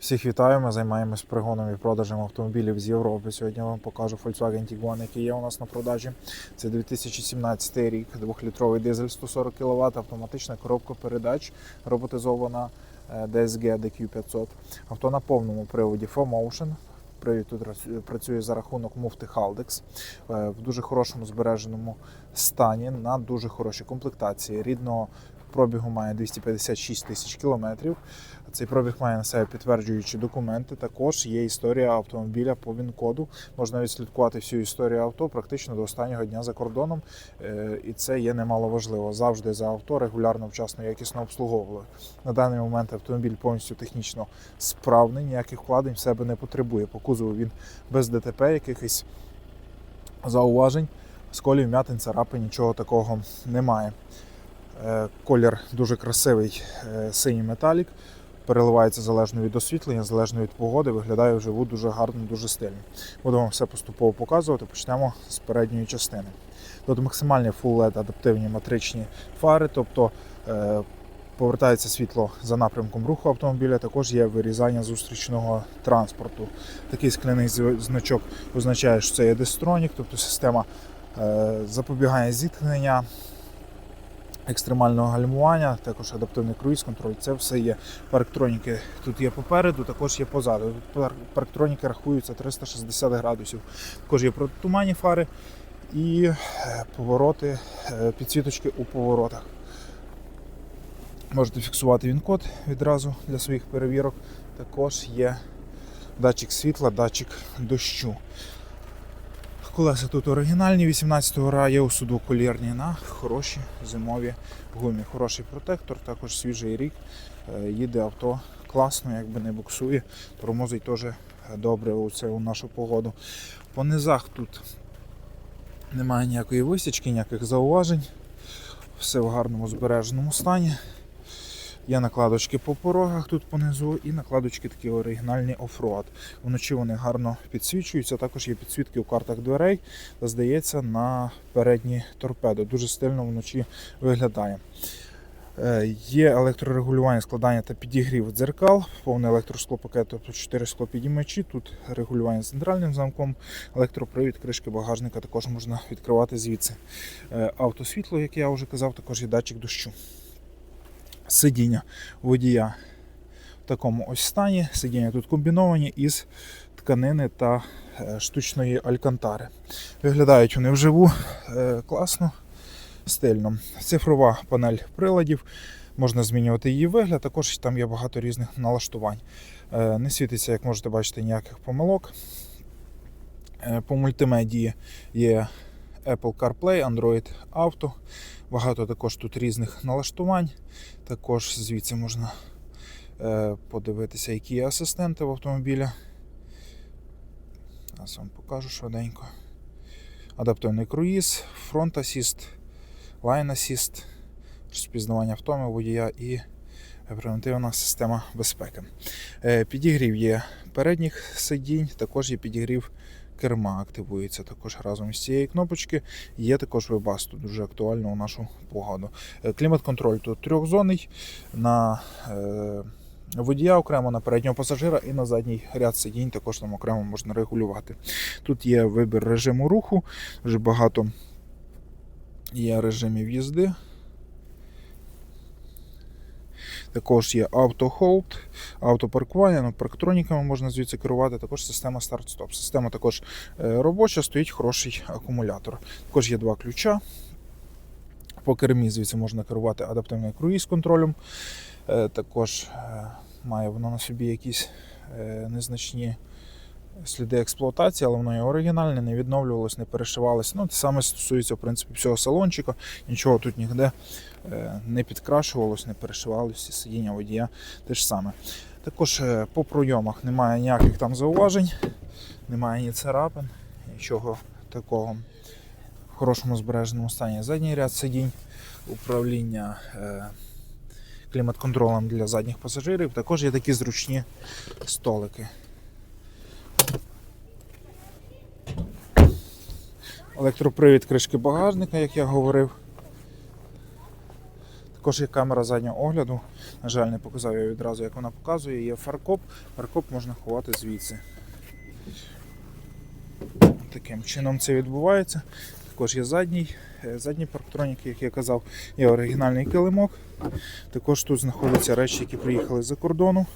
Всіх вітаю, ми займаємось пригоном і продажем автомобілів з Європи. Сьогодні я вам покажу Volkswagen Tiguan, який є у нас на продажі. Це 2017 рік, 2-літровий дизель 140 кВт, автоматична коробка передач, роботизована е, DSG DQ500. Авто на повному приводі 4Motion. Привід тут працює за рахунок муфти Haldex е, в дуже хорошому збереженому стані, на дуже хорошій комплектації. Рідного пробігу має 256 тисяч кілометрів. Цей пробіг має на себе підтверджуючі документи. Також є історія автомобіля по ВІН-коду. Можна відслідкувати всю історію авто практично до останнього дня за кордоном. Е, І це є немало важливо. Завжди за авто регулярно, вчасно, якісно обслуговували. На даний момент автомобіль повністю технічно справний, ніяких вкладень в себе не потребує. По кузову він без ДТП, якихось зауважень, сколів, м'ятин, царапин, нічого такого немає. Е, Колір дуже красивий, е, синій металік переливається залежно від освітлення, залежно від погоди, виглядає вживу дуже гарно, дуже стильно. Буду вам все поступово показувати. Почнемо з передньої частини. Тут максимальні Full LED адаптивні матричні фари, тобто е, повертається світло за напрямком руху автомобіля. Також є вирізання зустрічного транспорту. Такий скляний значок означає, що це є дистронік, тобто система е, запобігання зіткнення екстремального гальмування, також адаптивний круїз-контроль. Це все є. Парктроніки тут є попереду, також є позаду. Парктроніки рахуються 360 градусів. Також є протуманні фари і е, повороти, е, підсвіточки у поворотах. Можете фіксувати він-код відразу для своїх перевірок. Також є датчик світла, датчик дощу. Колеса тут оригінальні 18-го ра, є у судоколірні на хороші зимові гумі. Хороший протектор, також свіжий рік. Е, Їде авто класно, якби не буксує. Тормозить теж добре у, у нашу погоду. По низах тут немає ніякої висічки, ніяких зауважень. Все в гарному збереженому стані. Є накладочки по порогах тут понизу і накладочки такі оригінальні офроад. Вночі вони гарно підсвічуються. Також є підсвітки у картах дверей та здається на передні торпедо. Дуже стильно вночі виглядає. Е, Є електрорегулювання складання та підігрів дзеркал, повний електросклопакет, тобто 4 склопідіймачі. Тут регулювання з центральним замком, електропривід, кришки багажника також можна відкривати звідси. Е, Автосвітло, як я вже казав, також є датчик дощу. Сидіння водія в такому ось стані. Сидіння тут комбіновані із тканини та е, штучної алькантари. Виглядають вони вживу е, класно, стильно. Цифрова панель приладів. Можна змінювати її вигляд, також там є багато різних налаштувань. Е, Не світиться, як можете бачити, ніяких помилок. По мультимедії є Apple CarPlay, Android Auto. Багато також тут різних налаштувань. Також звідси можна е, подивитися, які є асистенти в автомобілі. Зараз вам покажу швиденько. Адаптивний круїз, фронт асіст, лайн асіст, розпізнавання втоми водія і превентивна система безпеки. Е, Підігрів є передніх сидінь, також є підігрів керма, активується також разом з цієї кнопочки. Є також вебасту, дуже актуально у нашу погоду. Е, Клімат-контроль тут трьохзонний на е, водія окремо, на переднього пасажира і на задній ряд сидінь також там окремо можна регулювати. Тут є вибір режиму руху, дуже багато є режимів їзди. Також є автохолд, автопаркування, ну, парктроніками можна звідси керувати, також система старт-стоп. Система також е, робоча, стоїть хороший акумулятор. Також є два ключа. По кермі звідси можна керувати адаптивним круїз-контролем. Е, Також е, має воно на собі якісь незначні сліди експлуатації, але воно є оригінальне, не відновлювалось, не перешивалось. Ну, те саме стосується в принципі, всього салончика. Нічого тут ніде е, не підкрашувалось, не перешивалось, і сидіння водія те ж саме. Також е, по пройомах немає ніяких там зауважень, немає ні царапин, нічого такого в хорошому збереженому стані. Задній ряд сидінь, управління е, клімат-контролем для задніх пасажирів. Також є такі зручні столики. Електропривід кришки багажника, як я говорив. Також є камера заднього огляду. На жаль, не показав я відразу, як вона показує. Є фаркоп. Фаркоп можна ховати звідси. Таким чином це відбувається. Також є задній, е, задній парктронік, як я казав, є оригінальний килимок. Також тут знаходяться речі, які приїхали з-за кордону.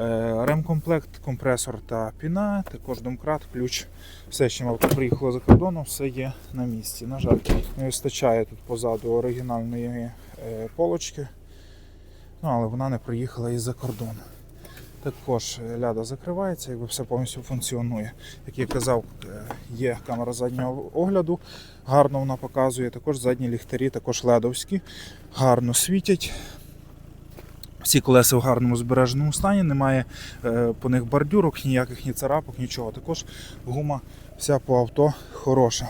Е, Ремкомплект, компресор та піна, також домкрат, ключ. Все, чим авто приїхало за кордону, все є на місці. На жаль, не вистачає тут позаду оригінальної е, полочки, ну, але вона не приїхала із-за кордону. Також е, ляда закривається, якби все повністю функціонує. Як я казав, є камера заднього огляду, гарно вона показує. Також задні ліхтарі, також ледовські, гарно світять. Всі колеса в гарному збереженому стані, немає е, по них бордюрок, ніяких ні царапок, нічого. Також гума вся по авто хороша.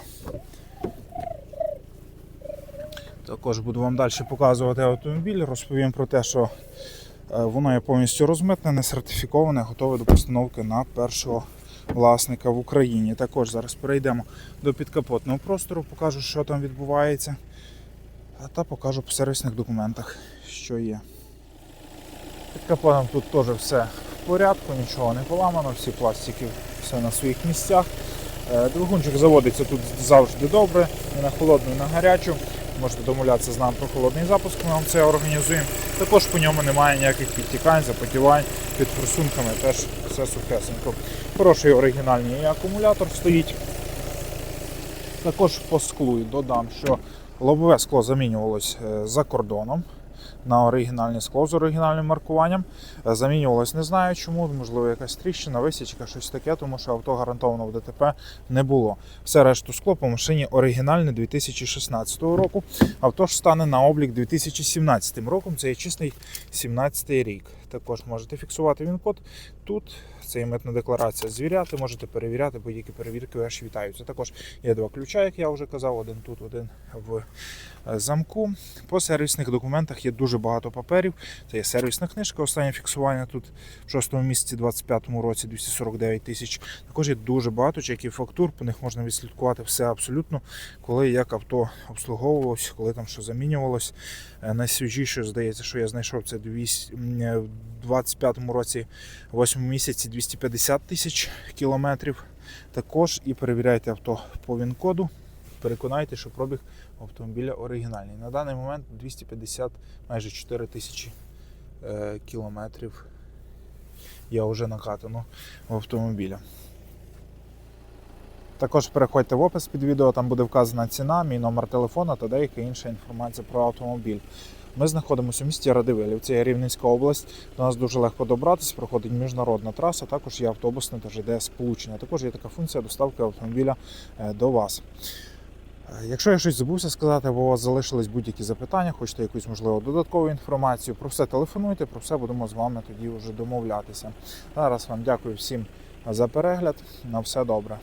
Також буду вам далі показувати автомобіль, розповім про те, що е, воно є повністю розмитнене, сертифіковане, готове до постановки на першого власника в Україні. Також зараз перейдемо до підкапотного простору, покажу, що там відбувається, та покажу по сервісних документах, що є. Під капотом тут теж все в порядку, нічого не поламано, всі пластики все на своїх місцях. Е, Двигунчик заводиться тут завжди добре, і на холодну, і на гарячу. Можете домовлятися з нами про холодний запуск, ми вам це організуємо. Також по ньому немає ніяких підтікань, запотівань, під форсунками теж все сухесенько. Хороший оригінальний акумулятор стоїть. Також по склу додам, що лобове скло замінювалось е, за кордоном на оригінальне скло з оригінальним маркуванням. Е, Замінювалось не знаю чому, можливо, якась тріщина, висічка, щось таке, тому що авто гарантовано в ДТП не було. Все решту скло по машині оригінальне 2016 року. Авто ж стане на облік 2017 роком. Це є чистий 17 рік. Також можете фіксувати він код тут. Це є митна декларація звіряти, можете перевіряти, будь-які перевірки ваші вітаються. Також є два ключа, як я вже казав, один тут, один в е, замку. По сервісних документах є дуже багато паперів. Це є сервісна книжка, останнє фіксування тут в 6 місяці 25 році 249 тисяч. Також є дуже багато чеків фактур, по них можна відслідкувати все абсолютно, коли як авто обслуговувалось, коли там що замінювалось. Е, Найсвіжіше, здається, що я знайшов це 200, м, е, в 25 році, 8 місяці 250 тисяч кілометрів. Також і перевіряйте авто по ВІН-коду. Переконайте, що пробіг автомобіля оригінальний. На даний момент 250 майже 4 тисячі е, кілометрів я вже накатано в автомобіля. Також переходьте в опис під відео, там буде вказана ціна, мій номер телефона та деяка інша інформація про автомобіль. Ми знаходимося у місті Радивилів, це є Рівненська область. До нас дуже легко добратися, проходить міжнародна траса, також є автобусне та ЖД сполучення. Також є така функція доставки автомобіля е, до вас. Е, Якщо я щось забувся сказати, або у вас залишились будь-які запитання, хочете якусь можливо додаткову інформацію, про все телефонуйте, про все будемо з вами тоді вже домовлятися. Зараз вам дякую всім за перегляд. На все добре.